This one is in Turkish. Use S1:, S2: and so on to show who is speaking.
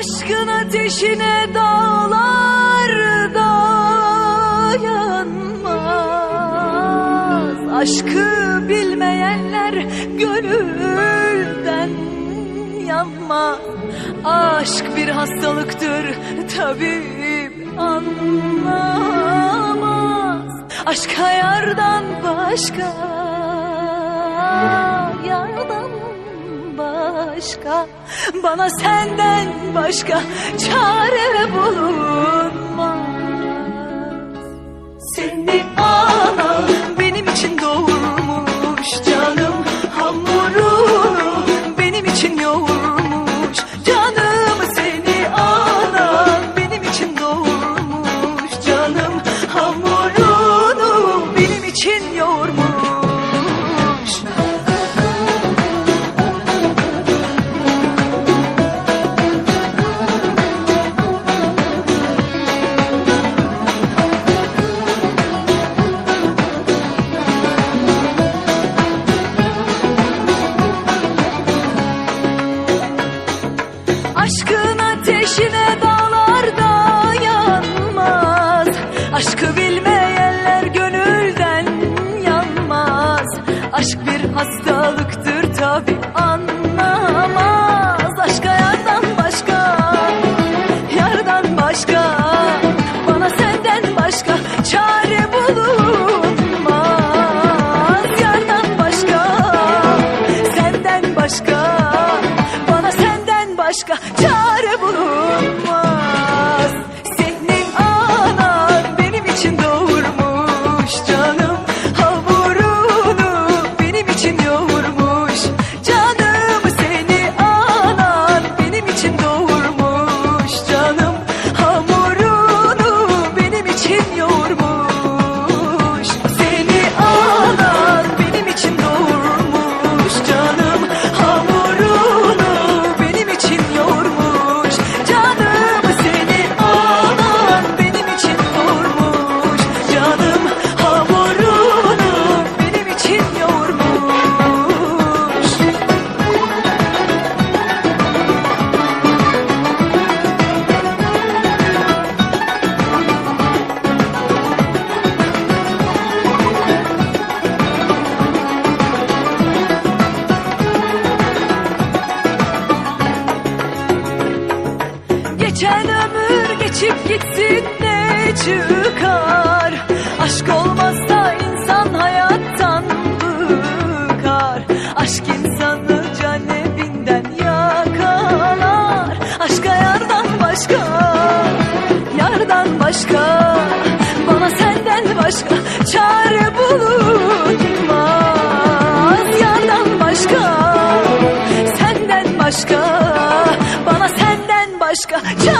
S1: Aşkın ateşine dağlar dayanmaz. Aşkı bilmeyenler gönülden yanma. Aşk bir hastalıktır tabip anlamaz. Aşk hayardan başka yardan başka Bana senden başka çare bulur. Geçen ömür geçip gitsin ne çıkar? Aşk olmazsa insan hayattan bıkar. Aşk insanı cannebinden yakalar. Aşka yardan başka Yardan başka. Bana senden başka çare bulur. 저